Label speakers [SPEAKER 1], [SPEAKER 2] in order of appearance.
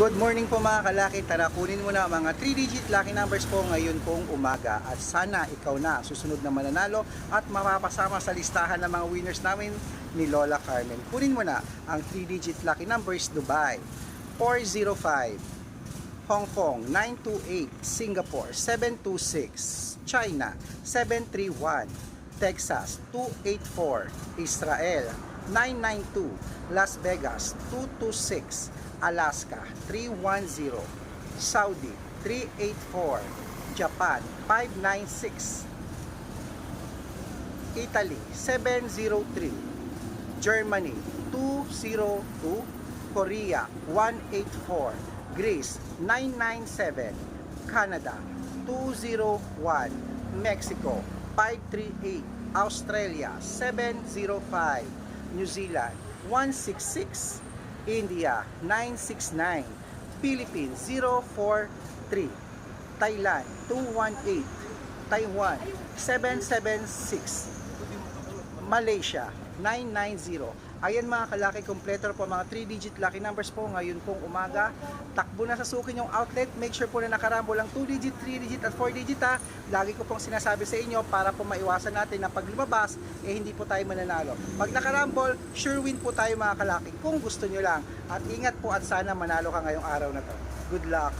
[SPEAKER 1] Good morning po mga kalaki. Tara kunin mo na mga 3-digit lucky numbers po ngayon pong umaga. At sana ikaw na susunod na mananalo at mapapasama sa listahan ng mga winners namin ni Lola Carmen. Kunin mo na ang 3-digit lucky numbers Dubai 405 Hong Kong 928 Singapore 726 China 731 Texas 284 Israel 992 Las Vegas 226 Alaska 310 Saudi 384 Japan 596 Italy 703 Germany 202 Korea 184 Greece 997 Canada 201 Mexico 538 Australia 705 New Zealand 166 India 969 Philippines 043 Thailand 218 Taiwan 776 Malaysia 990 Ayan mga kalaki, kompleto po mga 3-digit lucky numbers po ngayon pong umaga. Takbo na sa sukin yung outlet. Make sure po na nakarambol ang 2-digit, 3-digit at 4-digit ha. Lagi ko pong sinasabi sa inyo para po maiwasan natin na pag lumabas, eh hindi po tayo mananalo. Pag nakarambol, sure win po tayo mga kalaki kung gusto nyo lang. At ingat po at sana manalo ka ngayong araw na to. Good luck!